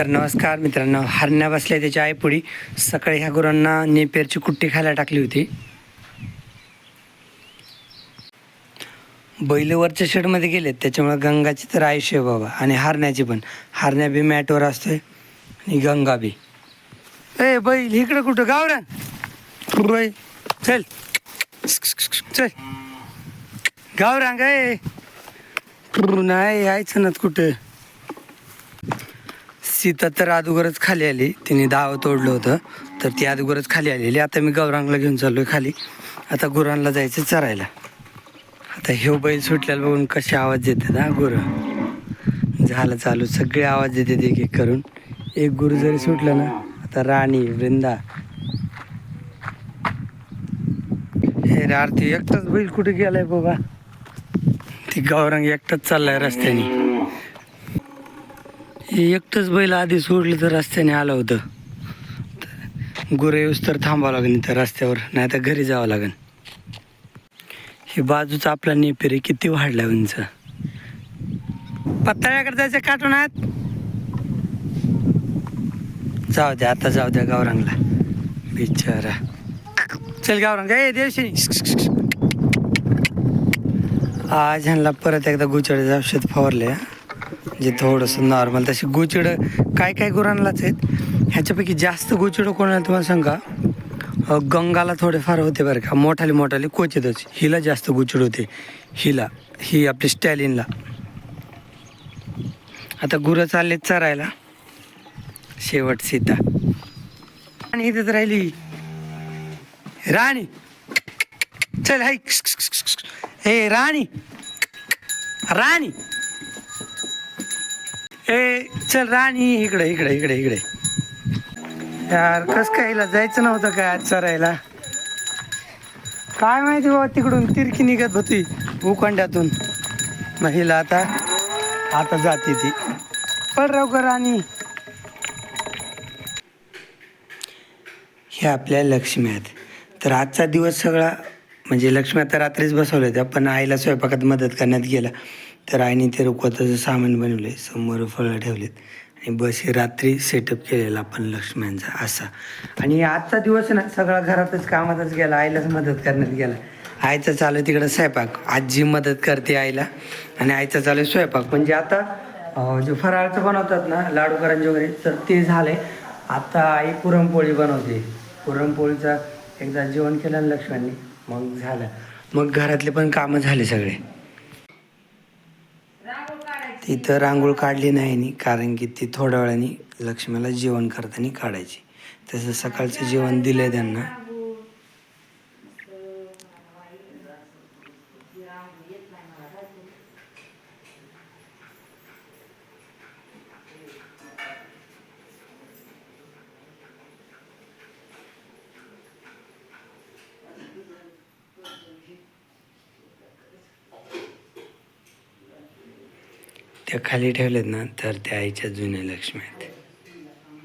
तर नमस्कार मित्रांनो. हरण्या बसल्या त्याच्या आईपुढी. सकाळी ह्या गुरांना नेपेरची कुट्टी खायला टाकली होती. बैल वरच्या शेडमध्ये गेलेत. त्याच्यामुळे गंगाची तर आयुष्य आहे बाबा. आणि हरण्याची पण. हारण्या बी मॅटवर असतोय. आणि गंगा बी. ए बैल इकडं कुठं? गावरान. बैल चल. चल. गावरांग काय नाही यायचं ना कुठं? सीता तर अगोदरच खाली आली. तिने दाव तोडलं होतं. तर ती अगोदरच खाली आलेली. आता मी गौरांगला घेऊन चाललोय खाली. आता गुरांना जायचं चरायला. आता ह्यो बैल सुटल्याला बघून कसे आवाज देतात हा गुरं? झालं चालू. सगळे आवाज देतात एक एक करून. एक गुरु जरी सुटलं ना आता राणी वृंदा. हे रे आरती एकटाच बैल कुठे गेलाय बाबा? ती गौरांग एकटाच चाललाय रस्त्याने. एकटंच बैल आधी सोडलं तर रस्त्याने आलं होतं. गुरे येऊस तर थांबावं लागेल तर रस्त्यावर नाही तर घरी जावं लागेल. हे बाजूचा आपला नेपेरे किती वाढला हो उंच पत्ताळ्याकडे जायचं काटून आहेत? जाऊ द्या आता जाऊ द्या गावरांगला. बिचारा. चल गावरांग ए देवशी आज ह्यांना परत एकदा गुचाळीचं औषध फवारले जे थोडंसं नॉर्मल तशी गुचिडं काय काय गुरांनाच आहेत? ह्याच्यापैकी जास्त गुचिडं कोणाला तुम्हाला सांगा? गंगाला थोडेफार होते बरं का. मोठाले मोठाले क्वचितच. हिला जास्त गुचिड होते. हिला ही आपली स्टॅलिनला. आता गुरं चाललेत चरायला. शेवट सीता. आणि इथेच राहिली. राणी! चल हाय. हे राणी! राणी! ए चल राणी इकडे इकडे इकडे इकडे. यार कस काहीला जायचं नव्हतं काय आज चरायला? काय माहिती बाबा तिकडून तिरकी निघत होती भूखंडातून. महिला आता आता जाते ती. पड राव का राणी. हे आपल्या लक्ष्मी आहेत. तर आजचा दिवस सगळा म्हणजे लक्ष्मी आता रात्रीच बसवल्या होत्या पण आईला स्वयंपाकात मदत करण्यात गेला. तर आईने ते रुखवताचं सामान बनवले समोर फळं ठेवलेत. आणि बस हे रात्री सेटअप केलेला आपण लक्ष्म्यांचा असा. आणि आजचा दिवस आहे ना सगळा घरातच कामातच गेला आईलाच मदत करण्यात गेला. आईचं चालू आहे तिकडं स्वयंपाक. आजी मदत करते आईला. आणि आईचं चालू आहे स्वयंपाक. म्हणजे आता जे फराळचं बनवतात ना लाडू करंजी वगैरे तर ते झाले आता आई पुरणपोळी बनवते. पुरणपोळीचा एकदा जेवण केलं लक्ष्मी मग झालं. मग घरातले पण कामं झाले सगळे. तिथं रांगोळ काढली नाही नी कारण की ती थोड्या वेळाने लक्ष्मीला जेवण करताना काढायची. तसं सकाळचं जेवण दिलं आहे त्यांना. त्या खाली ठेवल्यात ना तर त्या आईच्या जुन्या लक्ष्मी आहेत.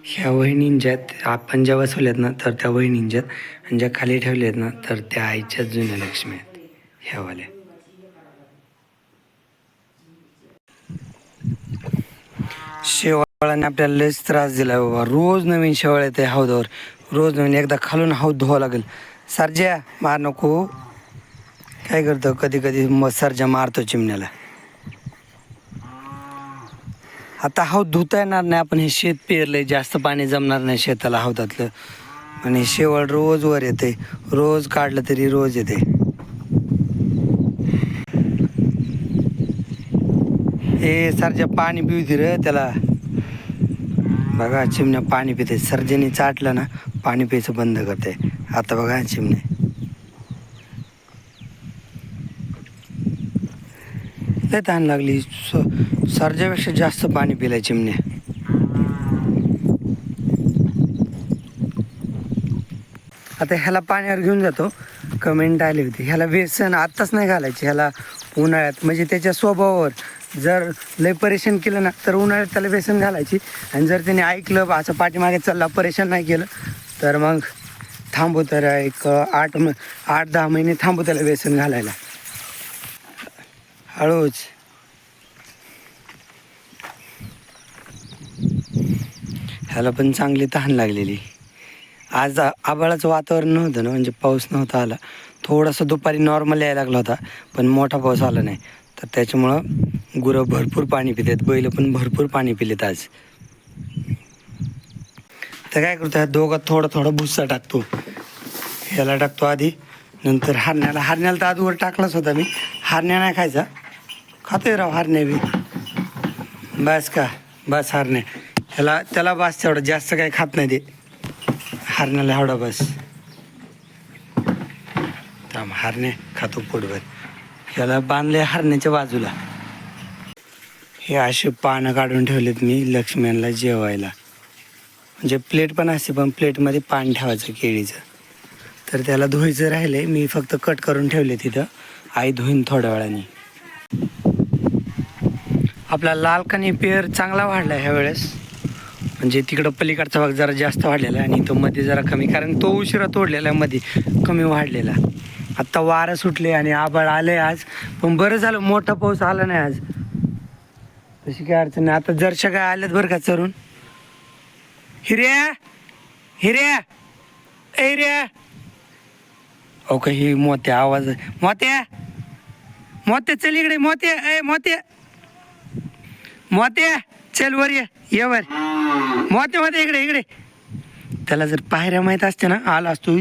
ह्या वहिनींच्यात आपण ज्या बसवल्यात ना तर त्या वहिनींच्यात आणि ज्या खाली ठेवल्यात ना तर त्या आईच्या जुन्या लक्ष्मी आहेत. ह्यावाल्या शेवाळाने आपल्याला लयच त्रास दिला बाबा. रोज नवीन शेवाळ येते हौदावर. रोज नवीन एकदा खालून हौद धुवा लागेल. सारज्या मार नको. काय करतो? कधी कधी मग सरजा मारतो चिमण्याला. आता हौद धुता येणार नाही आपण हे शेत पेरलंय जास्त पाणी जमणार नाही शेताला हौदातलं. आणि शेवळ रोज वर येते रोज काढलं तरी रोज येते. हे सरजा पाणी पिऊ रे त्याला. बघा चिमण्या पाणी पिते. सर्जनी चाटलं ना पाणी प्यायचं बंद करते. आता बघा चिमणे लय तहान लागली. स- सर्जापेक्षा जास्त पाणी पिलाय चिमणे आता ह्याला पाण्यावर घेऊन जातो. कमेंट आली होती. ह्याला व्यसन आत्ताच नाही घालायचे. ह्याला उन्हाळ्यात म्हणजे त्याच्या स्वभावावर जर लय परेशान केलं ना तर उन्हाळ्यात त्याला व्यसन घालायची. आणि जर त्याने ऐकलं असं पाठीमागे चालला परेशान नाही केलं तर मग थांबू तर एक आठ म आठ दहा महिने थांबू त्याला व्यसन घालायला. हळूच. ह्याला पण चांगली तहान लागलेली. आज आबाळाचं आभाळाचं वातावरण नव्हतं ना म्हणजे पाऊस नव्हता आला. थोडासा दुपारी नॉर्मल यायला लागला होता पण मोठा पाऊस आला नाही. तर त्याच्यामुळं गुरं भरपूर पाणी पितात बैल पण भरपूर पाणी पिलेत आज. तर काय करतो ह्या दोघात थोडा थोडा भुस्सा टाकतो. ह्याला टाकतो आधी नंतर हारण्याला. हारण्याला तर आजवर टाकलाच होता मी. हारण्या नाही खायचा. खातोय राव हारणे बी. बस का? बस हारणे. ह्याला त्याला बस तेवढं जास्त काही खात नाही ते. हारण्याला एवढा बस. थांब हारणे खातो पोटभर. ह्याला बांधले हारण्याच्या बाजूला. हे असे पानं काढून ठेवलेत मी लक्ष्म्यांना जेवायला. म्हणजे प्लेट पण असते पण प्लेटमध्ये पान ठेवायचं केळीचं. तर त्याला धुवायचं राहिले मी फक्त कट करून ठेवले तिथं. आई धुईन थोड्या वेळाने. आपला लाल कानी पेर चांगला वाढला ह्या वेळेस. म्हणजे तिकडं पलीकडचा भाग जरा जास्त वाढलेला आहे आणि तो मध्ये जरा कमी कारण तो उशिरा तोडलेला आहे मध्ये कमी वाढलेला. आत्ता वारं सुटले आणि आबाळ आले आज पण बरं झालं मोठा पाऊस आला नाही आज. तशी काय अडचण नाही. आता जरशा काय आल्यात बरं का चरून? हिर्या हिर्या ए हिर्या अहो का ही मोत्या आवाज आहे. मोत्या! मोत्या चल इकडे मोत्या! ए मोत्या! मोत्या चल वर ये ये वर. मोत्या मोत्या इकडे इकडे. त्याला जर पायऱ्या माहीत असते ना आला असतो.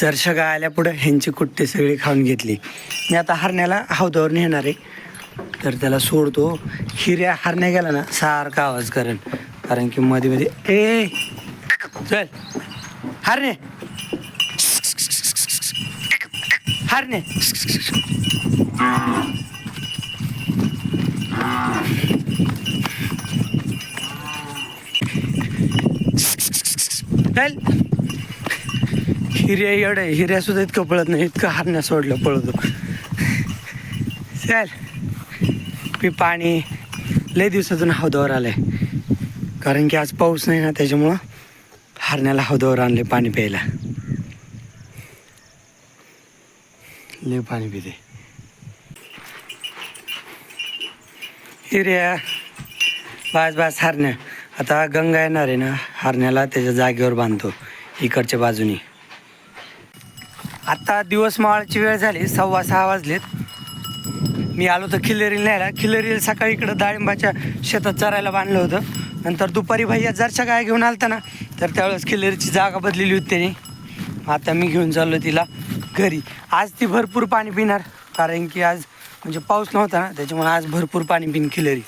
जरशा गाय आल्या पुढं ह्यांची कुट्टे सगळी खाऊन घेतली. मी आता हरण्याला हौदावर नेणार आहे. तर त्याला सोडतो. हिऱ्या हरण्या गेला ना सारखा आवाज करेन कारण की मध्ये मध्ये ए चल. हरणे हरणे चल. हिर्या एवढं हिऱ्या सुद्धा इतकं पळत नाही इतकं हरण्या सोडलं पळतो. चल. मी पाणी लय दिवसातून हौदावर आलंय. कारण की आज पाऊस नाही ना त्याच्यामुळं हरण्याला हौदावर आणले पाणी प्यायला. लय पाणी पिते. युरिया बाज बाज हरण्या. आता गंगा येणार आहे ना हरण्याला त्याच्या जागेवर बांधतो इकडच्या बाजूनी. आता दिवस माळाची वेळ झाली सव्वा सहा वाजलेत. मी आलो तर खिल्लेरीला न्यायला. खिल्लेरीला सकाळी इकडं डाळिंबाच्या शेतात चरायला बांधलं होतं. नंतर दुपारी भैया जरच्या गाय घेऊन आलता ना तर त्यावेळेस खिल्लेरीची जागा बदलेली होती त्याने. आता मी घेऊन चाललो तिला घरी. आज ती भरपूर पाणी पिणार कारण की आज म्हणजे पाऊस नव्हता ना त्याच्यामुळे आज भरपूर पाणी पिन खिल्लेरी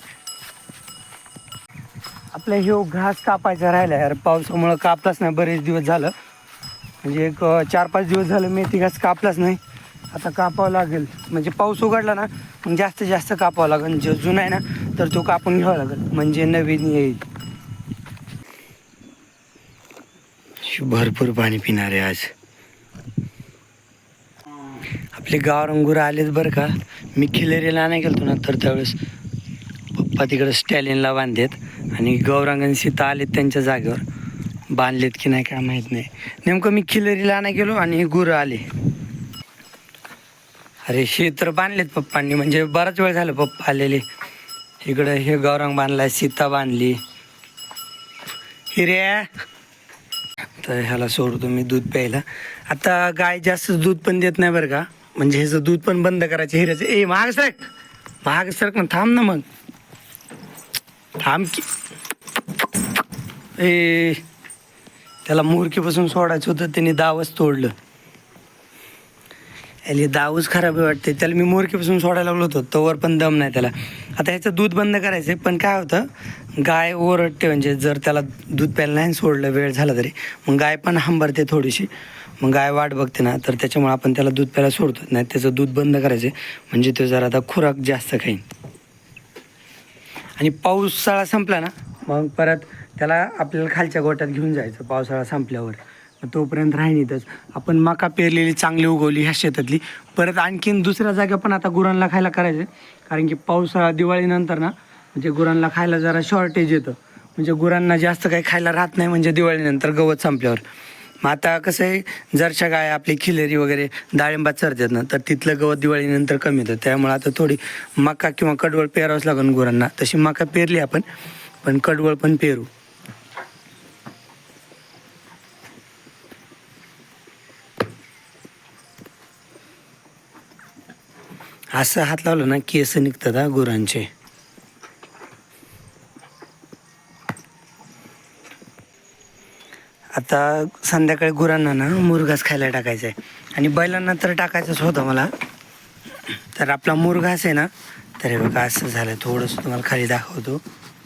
आपल्या हे घास कापायचा राहिला यार पावसामुळं कापलाच नाही बरेच दिवस झालं. म्हणजे एक चार पाच दिवस झालं मेथी घास कापलाच नाही. आता कापावं लागेल. म्हणजे पाऊस उघडला ना मग जास्तीत जास्त कापावं लागेल. जो जुना आहे ना तर तो कापून घ्यावा लागेल. म्हणजे नवीन येईल. भरपूर पाणी पिणार आहे आज. आपले गावरंगुरं आलेत बरं का? मी खिलेरीला नाही गेलो ना तर त्यावेळेस पप्पा तिकडे स्टॅलिनला बांधलेत आणि गौरांगण सीता आलेत त्यांच्या जागेवर. बांधलेत की नाही काय माहीत नाही. नेमकं मी खिलेरीला नाही गेलो आणि गुरं आले. अरे हे तर बांधलेत पप्पांनी म्हणजे बराच वेळ झालं पप्पा आलेले. इकडं हे गौरांग बांधलाय सीता बांधली. हिरे! तर ह्याला सोडतो मी दूध प्यायला. आता गाय जास्त दूध पण देत नाही बरं का? म्हणजे ह्याचं दूध पण बंद करायचं हिऱ्याचं. ए महाग सरक. महाग सरक मग थांब ना मग. थांब की. ए त्याला मुरकीपासून सोडायचं होतं त्याने दावच तोडलं. याला दावच खराब वाटते त्याला मी मोरकीपासून सोडायला लागलो होतो तोवर पण दम नाही त्याला. आता ह्याचं दूध बंद करायचं आहे पण काय होतं गाय ओरडते म्हणजे जर त्याला दूध प्यायला नाही सोडलं वेळ झाला तरी. मग गाय पण हंबरते थोडीशी. मग गाय वाट बघते ना तर त्याच्यामुळे आपण त्याला दूध प्यायला सोडतो. नाही त्याचं दूध बंद करायचं. म्हणजे तो जरा आता खुराक जास्त खाईन. आणि पावसाळा संपला ना मग परत त्याला आपल्याला खालच्या गोट्यात घेऊन जायचं पावसाळा संपल्यावर. मग तोपर्यंत राहीन आपण मका पेरलेली चांगली उगवली ह्या शेतातली. परत आणखीन दुसऱ्या जागा पण आता गुरांना खायला करायचं कारण की पावसाळा दिवाळीनंतर ना म्हणजे गुरांना खायला जरा शॉर्टेज येतं. म्हणजे गुरांना जास्त काही खायला राहत नाही म्हणजे दिवाळीनंतर गवत संपल्यावर. मग आता कसं आहे जरशा गाय आपली खिलेरी वगैरे डाळिंबात चरतात ना तर तिथलं गवत दिवाळीनंतर कमी होतं त्यामुळे आता थोडी मका किंवा कडवळ पेरावंच लागेल गुरांना. तशी मका पेरली आपण पण कडवळ पण पेरू. असं हात लावलं ना केस निघतात हा गुरांचे. आता संध्याकाळी गुरांना ना मुरघास खायला टाकायचा आहे आणि बैलांना तर टाकायचंच होतं मला. तर आपला मुरघास आहे ना तर हे बघा असं झालं. थोडंसं तुम्हाला खाली दाखवतो.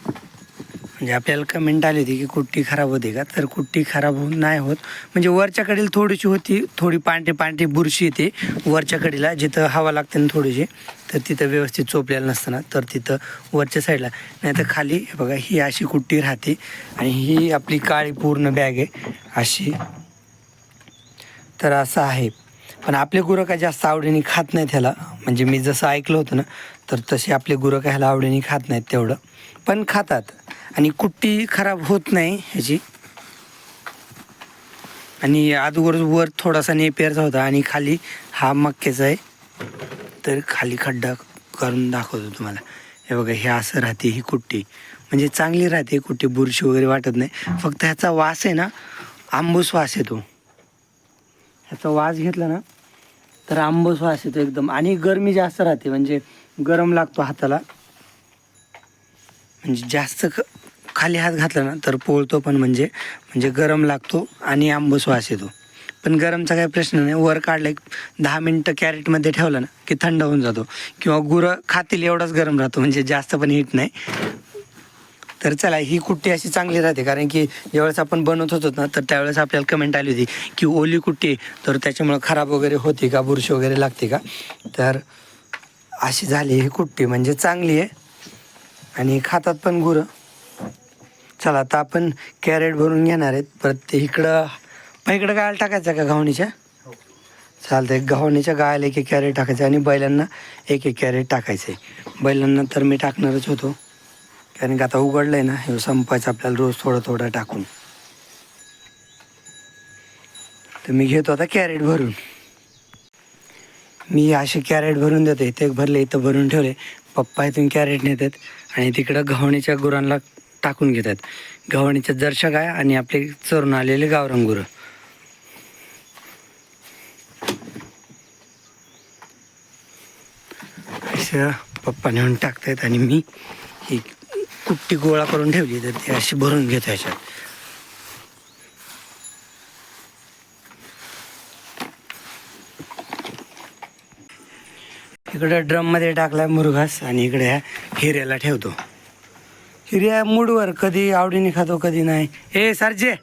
म्हणजे आपल्याला कमेंट आली होती की कुट्टी खराब होते का? तर कुट्टी खराब होऊन नाही होत. म्हणजे वरच्याकडील थोडीशी होती थोडी पांढरी पांढरी बुरशी येते. वरच्याकडीला जिथं हवा लागते ना थोडीशी. तर तिथं व्यवस्थित चोपलेलं नसतं ना तर तिथं वरच्या साईडला नाही तर खाली हे बघा ही अशी कुट्टी राहते आणि ही आपली काळी पूर्ण बॅग आहे. अशी. तर असं आहे. पण आपले गुरं काय जास्त आवडीने खात नाहीत ह्याला. म्हणजे मी जसं ऐकलं होतं ना तर तसे आपले गुरं काय ह्याला आवडीने खात नाहीत तेवढं. पण खातात. आणि कुट्टी खराब होत नाही ह्याची. आणि आजवर वर थोडासा नेपेरचा होता आणि खाली हा मक्क्याचा आहे. तर खाली खड्डा करून दाखवतो तुम्हाला. हे बघा हे असं राहते ही कुट्टी. म्हणजे चांगली राहते कुट्टी बुरशी वगैरे वाटत नाही. फक्त ह्याचा वास आहे ना आंबूस वास येतो. ह्याचा वास घेतला ना तर आंबूस वास येतो एकदम. आणि गरमी जास्त राहते म्हणजे गरम लागतो हाताला. म्हणजे जास्त खाली हात घातला ना तर पोळतो पण म्हणजे म्हणजे गरम लागतो आणि आंबूस वास येतो. पण गरमचा काही प्रश्न नाही. वर काढलं एक दहा मिनटं कॅरेटमध्ये ठेवलं ना की थंड होऊन जातो. किंवा गुरं खातील एवढाच गरम राहतो म्हणजे जास्त पण हीट नाही. तर चला ही कुट्टी अशी चांगली राहते कारण की ज्यावेळेस आपण बनवत होतो ना तर त्यावेळेस आपल्याला कमेंट आली होती की ओली कुट्टी तर त्याच्यामुळं खराब वगैरे होते का बुरशी वगैरे लागते का? तर अशी झाली ही कुट्टी म्हणजे चांगली आहे. आणि खातात पण गुरं. चला आता आपण कॅरेट भरून घेणार आहेत. परत ते इकडं मग इकडं गायला टाकायचं का घावणीच्या? चालतं घावणीच्या गायला एक एक कॅरेट टाकायचं आणि बैलांना एक एक कॅरेट टाकायचं आहे बैलांना तर मी टाकणारच होतो. कारण की आता उघडलं आहे ना हे संपायचं आपल्याला रोज थोडं थोडं टाकून. तर मी घेतो आता कॅरेट भरून. मी असे कॅरेट भरून देतो इथे एक भरले इथं भरून ठेवले. पप्पा इथून कॅरेट नेतात आणि तिकडं घावणीच्या गुरांना टाकून घेतात. घावणीच्या जर्शा गाय आणि आपले चरून आलेले गावरान गुरं असं पप्पा नेऊन टाकतायत आणि मी ही कुट्टी गोळा करून ठेवली तर ती अशी भरून घेतो ह्याच्यात इकडं ड्रममध्ये टाकलाय मुरघास आणि इकडे ह्या हिऱ्याला ठेवतो. हिऱ्या मूडवर कधी आवडीने खातो कधी नाही. ए सरजे!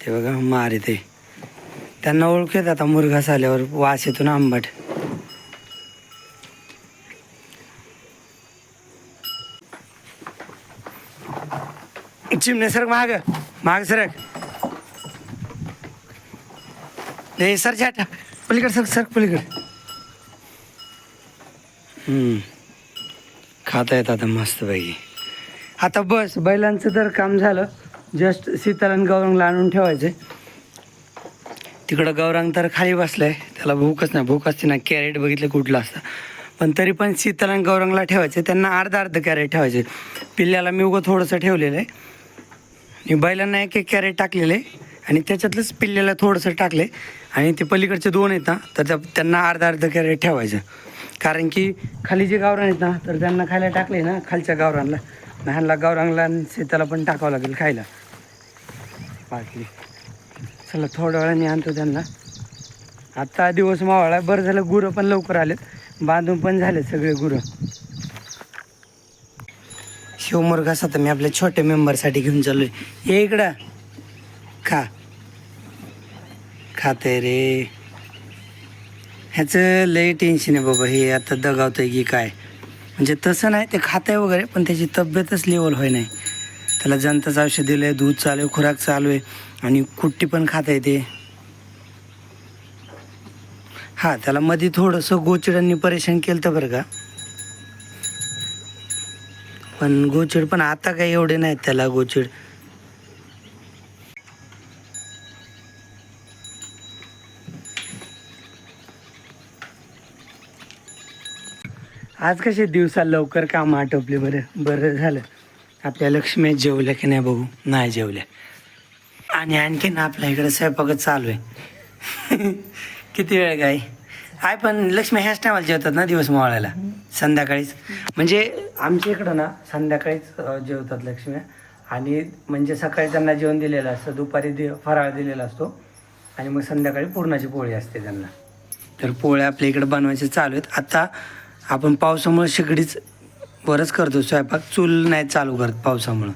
ते बघा मार येते त्यांना ओळखेत आता मुरघास आल्यावर वास येतो ना आंबट. चिमणे सरक माग. माग सरक. हे सर जाटा पलीकडे सर सर पलीकडे. खाता येत आता मस्त पैकी. आता बस बैलांचं तर काम झालं. जस्ट शीतल आणि गौरंगला आणून ठेवायचं तिकडं गौरंग तर खाली बसलाय. त्याला भूकच नाही भूक असते ना. कॅरेट बघितलं कुठलं असतं. पण तरी पण शीतल आणि गौरंगला ठेवायचे त्यांना अर्धा अर्ध कॅरेट ठेवायचे पिल्ल्याला मी उगं थोडंसं ठेवलेलं आहे. आणि बैलांना एक एक कॅरेट टाकलेले आणि त्याच्यातलंच पिल्ल्याला थोडंसं टाकले. आणि ते पलीकडचे दोन आहेत ना तर त्या- त्यांना अर्धा अर्ध कॅरेट ठेवायचं. कारण की खाली जे गावरान आहेत ना तर त्यांना खायला टाकले ना खालच्या गावरानला. ह्यांना गावरांगला आणि शेताला पण टाकावं लागेल खायला. बाकी. चला थोड्या वेळाने आणतो त्यांना. आत्ता दिवस मावळा. बरं झालं गुरं पण लवकर आलेत. बांधून पण झाले सगळे गुरं. शिवमुरघास आता मी आपल्या छोट्या मेंबरसाठी घेऊन चाललोय. ये इकडं. खा. खाते रे. ह्याचं लय टेन्शन आहे बाबा. हे आता दगावतंय की काय? म्हणजे तसं नाही ते खातंय वगैरे पण त्याची तब्येतच लेवल होय नाही. त्याला जनताचं औषध दिलं आहे दूध चालू आहे खुराक चालू आहे आणि कुट्टी पण खाता येते हां त्याला मध्ये थोडंसं गोचिडांनी परेशान केलं तर बरं का? पण गोचिड पण आता काही एवढे नाहीत त्याला गोचिड आज कसे दिवसा लवकर काम आटोपले बरं? बरं झालं. आपल्या लक्ष्मी जेवल्या की नाही बघू? नाही जेवल्या. आणि आणखीन आपल्या इकडे स्वयंपाकच चालू आहे. किती वेळ काय आहे पण लक्ष्मी ह्याच टायमाला जेवतात ना दिवस मावळायला संध्याकाळीच. म्हणजे आमच्या इकडं ना संध्याकाळीच जेवतात लक्ष्म्या आणि म्हणजे सकाळी त्यांना जेवण दिलेलं असतं दुपारी दे फराळ दिलेला असतो. आणि मग संध्याकाळी पूर्णाची पोळी असते त्यांना. तर पोळ्या आपल्या इकडे बनवायचे चालू आहेत. आता आपण पावसामुळे शेगडीच बरंच करतो स्वयंपाक. चूल नाही चालू करत पावसामुळं.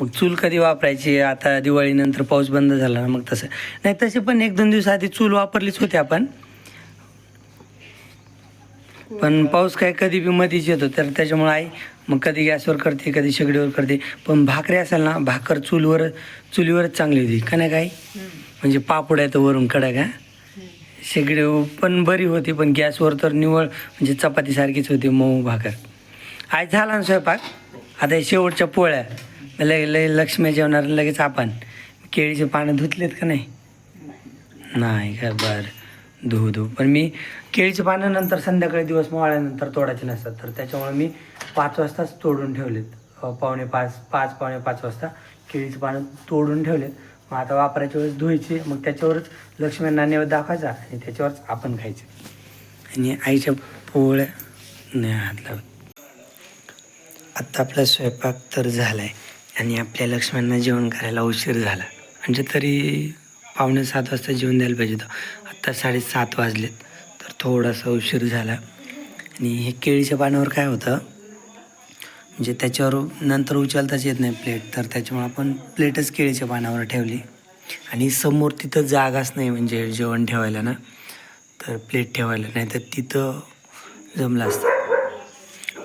मग चूल कधी वापरायची? आता दिवाळीनंतर पाऊस बंद झाला ना मग तसं. नाही तसे पण एक दोन दिवस आधी चूल वापरलीच होती आपण. पण पाऊस काय कधी बी मधीच येतो तर त्याच्यामुळे आई मग कधी गॅसवर करते कधी शेगडीवर करते. पण भाकरी असेल ना भाकर चूलवर चुलीवरच चांगली होती. का नाही काय? म्हणजे पापड येतं वरून कडक का शेगडी पण बरी होती पण गॅसवर तर निवळ म्हणजे चपातीसारखीच होती मऊ भाकर. आज झाला ना स्वयंपाक? आता हे शेवटच्या पोळ्या. लय लय लक्ष्मी जेवणार लगेच आपण. केळीचे पानं धुतलेत का नाही? नाही का बरं. धुऊ धुऊ पण मी केळीचे पानं नंतर संध्याकाळी दिवस मावळ्यानंतर तोडायचे नसतात. तर त्याच्यामुळे मी पाच वाजताच तोडून ठेवलेत. पावणे पाच पाच पावणे पाच वाजता केळीचे पानं तोडून ठेवलेत. मग आता वापरायच्या वेळेस धुवायचे. मग त्याच्यावरच लक्ष्मींना नैवेद्य दाखवायचा आणि त्याच्यावरच आपण खायचे. आणि आईच्या पोळ्या नाही हात लावत. आत्ता आपला स्वयंपाक तर झाला आहे आणि आपल्या लक्ष्म्यांना जेवण करायला उशीर झाला. म्हणजे तरी पावणे सात वाजता जेवण द्यायला पाहिजे होतं. आत्ता साडेसात वाजलेत. तर थोडासा उशीर झाला. आणि हे केळीच्या पानावर काय होतं? म्हणजे त्याच्यावर नंतर उचलताच येत नाही प्लेट. तर त्याच्यामुळे आपण प्लेटच केळीच्या पानावर ठेवली. आणि समोर तिथं जागाच नाही म्हणजे जेवण ठेवायला ना. तर प्लेट ठेवायला. नाही तर तिथं जमलं असतं.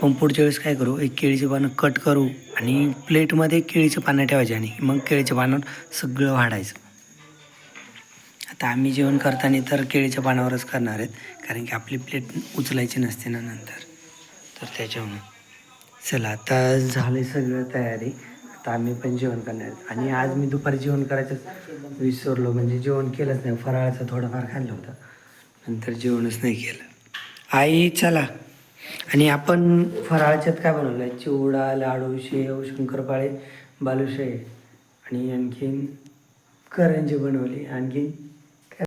पण पुढच्या वेळेस काय करू? एक केळीचे पानं कट करू आणि प्लेटमध्ये केळीचे पानं ठेवायचे आणि मग केळीच्या पानावर सगळं वाढायचं. आता आम्ही जेवण करताना तर केळीच्या पानावरच करणार आहेत कारण की आपली प्लेट उचलायची नसते ना नंतर. तर त्याच्यामुळे. चला आता झालं सगळं तयारी. आता आम्ही पण जेवण करणार आहेत. आणि आज मी दुपारी जेवण करायचं विसरलो म्हणजे जेवण केलंच नाही. फराळाचं थोडंफार खाल्लं होतं. नंतर जेवणच नाही केलं. आई चला. आणि आपण फराळच्यात काय बनवलं आहे चिवडा लाडू शेव शंकरपाळे बालुशाही आणि आणखीन करंजी बनवली. आणखीन